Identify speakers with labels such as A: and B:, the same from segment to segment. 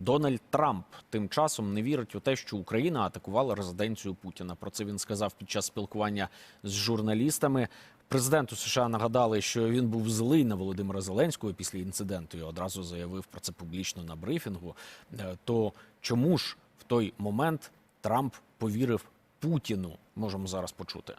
A: Дональд Трамп тим часом не вірить у те, що Україна атакувала резиденцію Путіна. Про це він сказав під час спілкування з журналістами. Президенту США нагадали, що він був злий на Володимира Зеленського після інциденту і одразу заявив про це публічно на брифінгу. Е, То чому ж в той момент Трамп повірив Путіну? Можемо зараз почути.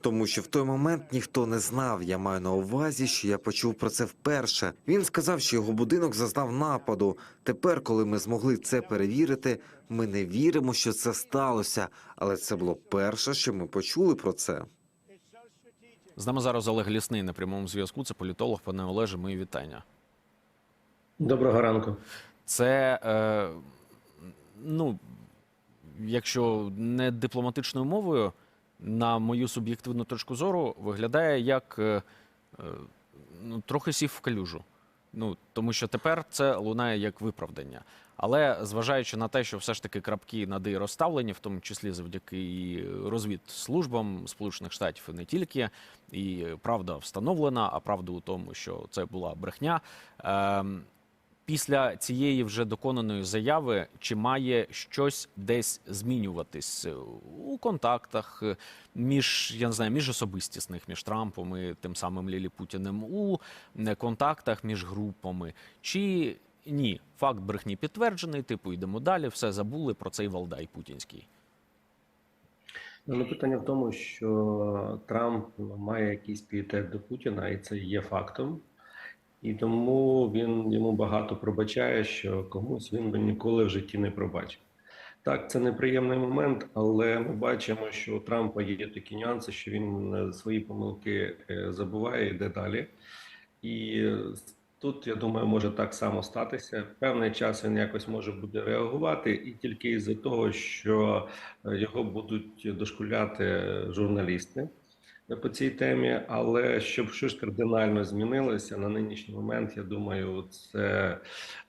B: Тому що в той момент ніхто не знав. Я маю на увазі, що я почув про це вперше. Він сказав, що його будинок зазнав нападу. Тепер, коли ми змогли це перевірити, ми не віримо, що це сталося. Але це було перше, що ми почули про це.
A: З нами зараз Олег Лісний на прямому зв'язку. Це політолог. Пане Олеже, мої вітання.
C: Доброго ранку.
A: Це е, ну, якщо не дипломатичною мовою, на мою суб'єктивну точку зору, виглядає як е, е, ну, трохи сів в калюжу. Ну, тому що тепер це лунає як виправдання. Але зважаючи на те, що все ж таки крапки над «і» розставлені, в тому числі завдяки і розвідслужбам Сполучених Штатів, і не тільки, і правда встановлена, а правда у тому, що це була брехня. Ем, після цієї вже доконаної заяви, чи має щось десь змінюватись е, у контактах е, між я не знаю, між особистісних, між Трампом і тим самим Лілі Путіним, у е, контактах між групами, чи ні, факт брехні підтверджений, типу йдемо далі, все забули про цей валдай путінський.
C: Ну, питання в тому, що Трамп має якийсь пієтет до Путіна, і це є фактом. І тому він йому багато пробачає, що комусь він би ніколи в житті не пробачив. Так, це неприємний момент, але ми бачимо, що у Трампа є такі нюанси, що він е, свої помилки е, забуває, йде далі. І е, тут, я думаю, може так само статися. Певний час він якось може буде реагувати, і тільки із-за того, що його будуть дошкуляти журналісти по цій темі. Але щоб щось кардинально змінилося на нинішній момент, я думаю, це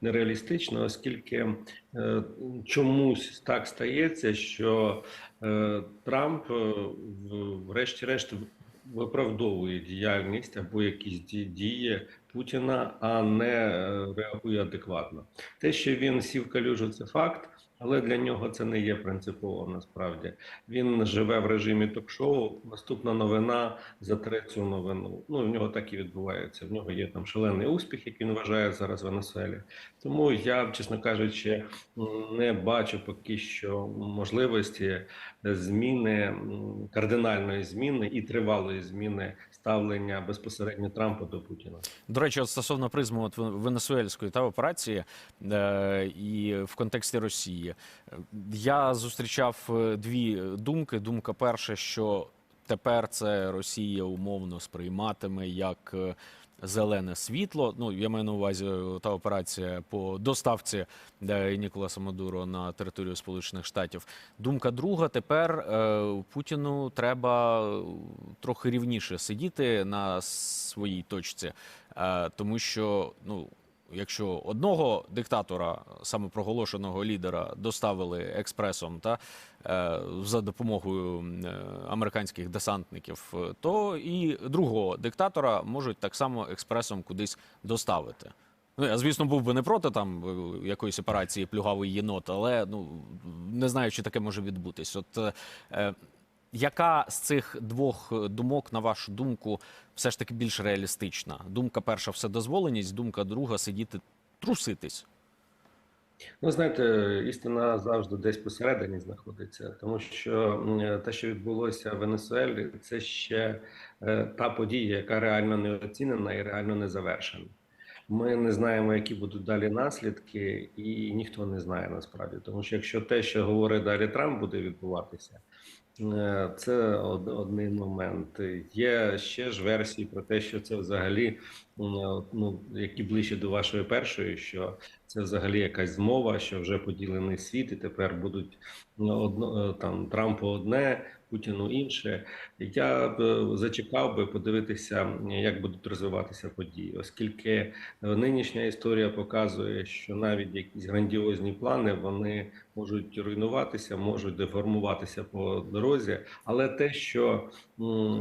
C: нереалістично, оскільки е, чомусь так стається, що е, Трамп, е, врешті-решт, виправдовує діяльність або якісь дії Путіна, а не е, реагує адекватно. Те, що він сів калюжу, це факт. Але для нього це не є принципово насправді. Він живе в режимі ток-шоу. Наступна новина затре цю новину. Ну в нього так і відбувається. В нього є там шалений успіх, як він вважає зараз в Венесуелі. Тому я, чесно кажучи, не бачу поки що можливості зміни кардинальної зміни і тривалої зміни ставлення безпосередньо Трампа до Путіна.
A: До речі, от стосовно призму от венесуельської та операції е, і в контексті Росії, Е, я зустрічав е, дві думки. Думка перша, що тепер це Росія умовно сприйматиме як е, зелене світло. Ну я маю на увазі е, та операція по доставці Ніколаса Мадуро на територію Сполучених Штатів. Думка друга: тепер Путіну треба трохи рівніше сидіти на своїй точці, тому що ну. Якщо одного диктатора, самопроголошеного лідера, доставили експресом та е, за допомогою е, американських десантників, е, то і другого диктатора можуть так само експресом кудись доставити. Ну, я, звісно, був би не проти там якоїсь операції плюгавий єнот, але ну не знаю, чи таке може відбутись. От яка з цих двох е, думок, на вашу думку, все ж таки більш реалістична? Думка перша вседозволеність, думка друга сидіти труситись.
C: Ну, знаєте, істина завжди десь посередині знаходиться, тому що те, що відбулося в Венесуелі, це ще е, та подія, яка реально не оцінена і реально не завершена. Ми не знаємо, які будуть далі наслідки, і ніхто не знає насправді. Тому що якщо те, що говорить далі Трамп, буде відбуватися, це од- один момент. Є ще ж версії про те, що це взагалі ну, які ближче до вашої першої, що це взагалі якась змова, що вже поділений світ, і тепер будуть ну, одно е, там Трампу одне, Путіну інше. Я б е, зачекав би подивитися, як будуть розвиватися події, оскільки е, нинішня історія показує, що навіть якісь грандіозні плани вони можуть руйнуватися, можуть деформуватися по дорозі, але те, що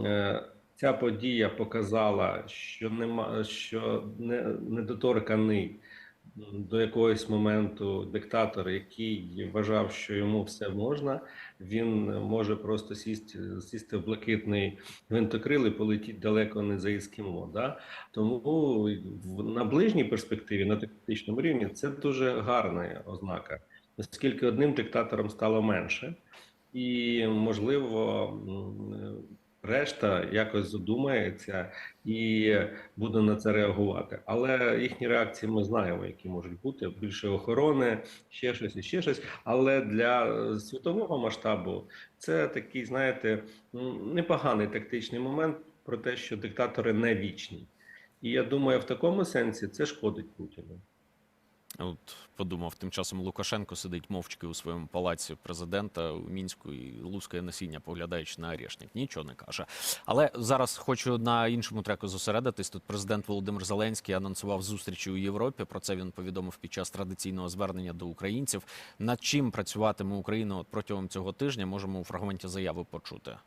C: е, ця подія показала, що нема що не, недоторканий до якогось моменту диктатор, який вважав, що йому все можна, він може просто сісти, сісти в блакитний гвинтокрил і полетіти далеко не за Іскімо. Да? Тому на ближній перспективі, на тактичному рівні, це дуже гарна ознака, оскільки одним диктатором стало менше, і можливо. Решта якось задумається і буде на це реагувати. Але їхні реакції ми знаємо, які можуть бути більше охорони, ще щось і ще щось. Але для світового масштабу це такий, знаєте, непоганий тактичний момент про те, що диктатори не вічні. І я думаю, в такому сенсі це шкодить Путіну.
A: От подумав, тим часом Лукашенко сидить мовчки у своєму палаці президента у мінську і лускає насіння, поглядаючи на арешник. Нічого не каже. Але зараз хочу на іншому треку зосередитись. Тут президент Володимир Зеленський анонсував зустрічі у Європі. Про це він повідомив під час традиційного звернення до українців. Над чим працюватиме Україна протягом цього тижня? Можемо у фрагменті заяви почути.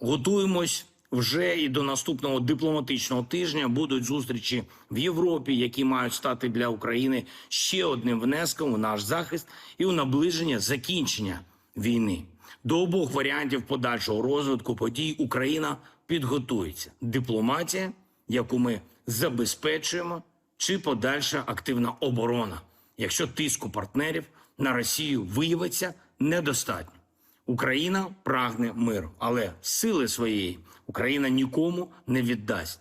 D: Готуємось вже і до наступного дипломатичного тижня будуть зустрічі в Європі, які мають стати для України ще одним внеском у наш захист і у наближення закінчення війни. До обох варіантів подальшого розвитку подій Україна підготується. Дипломатія, яку ми забезпечуємо, чи подальша активна оборона, якщо тиску партнерів на Росію виявиться недостатньо. Україна прагне миру, але сили своєї Україна нікому не віддасть.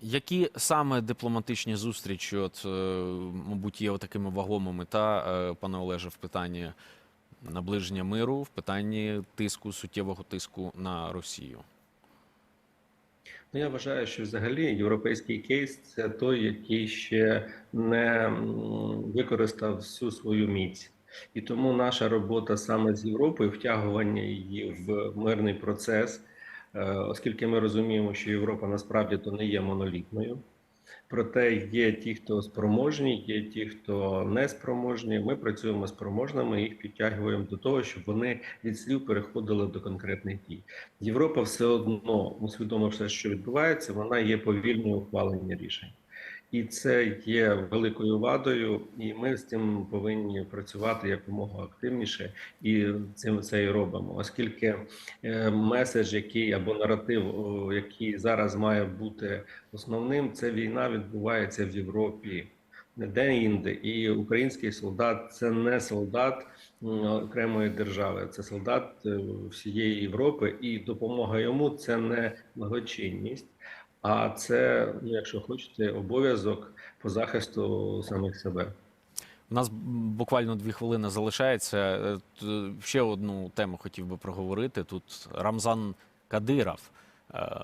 A: Які саме дипломатичні зустрічі, от, е, мабуть, є такими вагомими, та, е, пане Олеже, в питанні наближення миру, в питанні тиску, суттєвого тиску на Росію?
C: Ну, я вважаю, що взагалі європейський кейс це той, який ще не використав всю свою міць. І тому наша робота саме з Європою, втягування її в мирний процес, е, оскільки ми розуміємо, що Європа насправді то не є монолітною. Проте є ті, хто спроможні, є ті, хто не спроможні. Ми працюємо з спроможними, їх підтягуємо до того, щоб вони від слів переходили до конкретних дій. Європа все одно, усвідомивши, що відбувається, вона є повільною ухвалення рішень. І це є великою вадою, і ми з цим повинні працювати якомога активніше, і цим це і робимо, оскільки е, меседж, який або наратив, який зараз має бути основним, це війна відбувається в Європі, не де інде. І український солдат це не солдат окремої держави, це солдат е, всієї Європи, і допомога йому це не благочинність. А це, ну, якщо хочете, обов'язок по захисту самих себе.
A: У нас буквально дві хвилини залишається. Е, Ще одну тему хотів би проговорити. Тут Рамзан Кадиров е,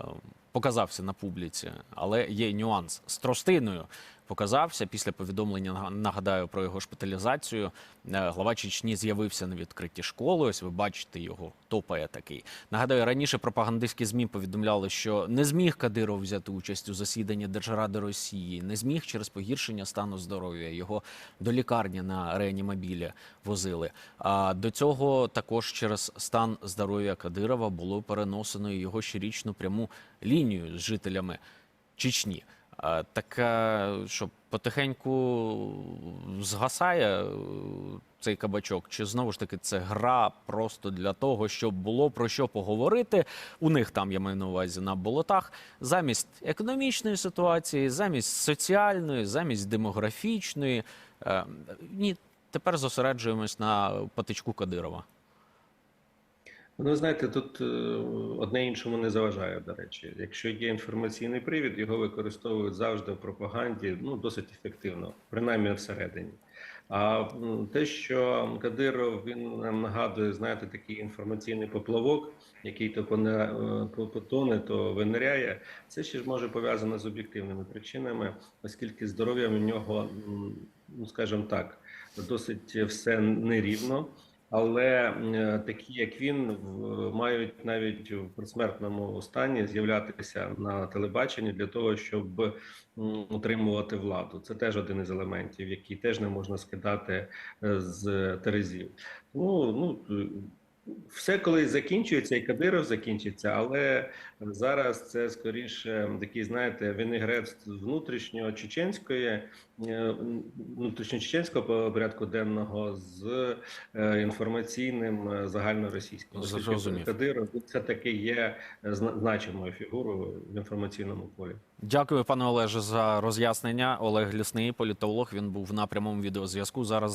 A: показався на публіці, але є нюанс з тростиною. Показався після повідомлення. нага- Нагадаю про його шпиталізацію. Е, Глава Чечні з'явився на відкритті школи. Ось ви бачите його топає такий. Нагадаю, раніше пропагандистські змі повідомляли, що не зміг Кадиров взяти участь у засіданні Держради Росії, не зміг через погіршення стану здоров'я. Його до лікарні на реанімобілі возили. А до цього також через стан здоров'я Кадирова було переносено його щорічну пряму лінію з жителями Чечні. А, така, що потихеньку згасає е, цей кабачок, чи знову ж таки це гра просто для того, щоб було про що поговорити. У них там я маю на увазі на болотах замість економічної ситуації, замість соціальної, замість демографічної. Е, Ні, тепер зосереджуємось на патичку Кадирова.
C: Ну, знаєте, тут е, одне іншому не заважає, до речі. Якщо є інформаційний привід, його використовують завжди в пропаганді ну, досить ефективно, принаймні всередині. А те, що Кадиров він нам нагадує, знаєте, такий інформаційний поплавок, який то е, потоне, то виниряє, це ще ж може пов'язано з об'єктивними причинами, оскільки здоров'я в нього, ну скажімо так, досить все нерівно. Але е, такі, як він, мають навіть в присмертному стані з'являтися на телебаченні для того, щоб утримувати владу. Це теж один із елементів, який теж не можна скидати е, з терезів. Ну, ну все коли закінчується, і Кадиров закінчиться, але зараз це скоріше такий, знаєте, вінегрет з внутрішнього чеченської е, внутрішньочеченського порядку денного з е, інформаційним е, загальноросійським. Оскільки
A: Зрозумів.
C: Кадиров все таки є значимою фігурою в інформаційному полі.
A: Дякую, пане Олеже, за роз'яснення. Олег Лісний, політолог. Він був на прямому відеозв'язку. Зараз